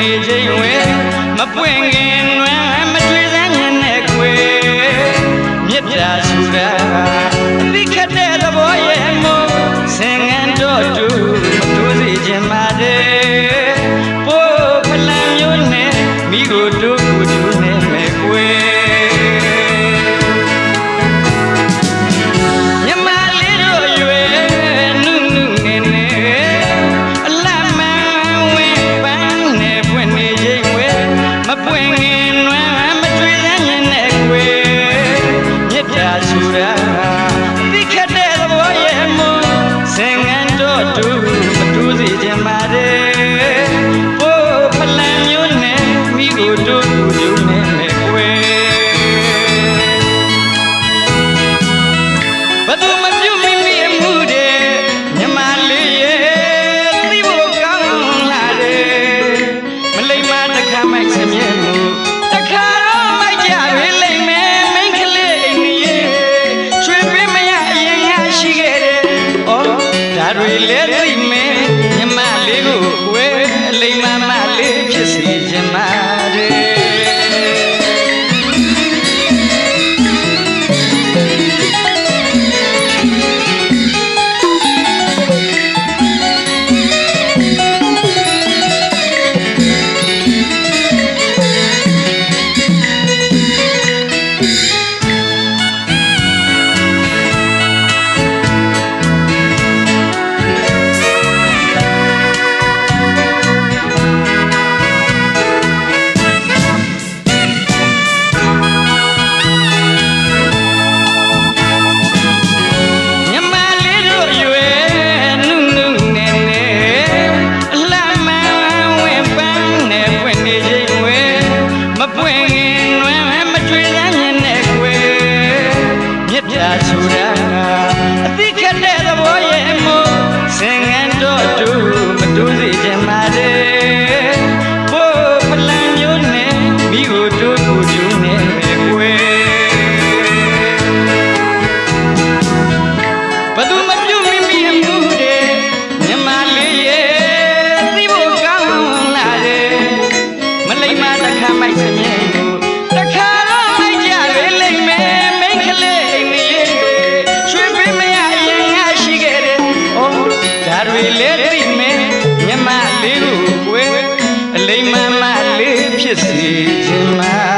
နေချိန်ဝင်မပွင့်ခင် တွေလဲသိမယ်မြမလေးကိုဝဲအလိမ္မာမလေး တာဆိုတာအတိခက်တဲ့သဘောရဲ့အမှုစင်ငန်းတော့တူမတူးစေခြင်း မမလေးဖြစ်စေခြင်းမှာ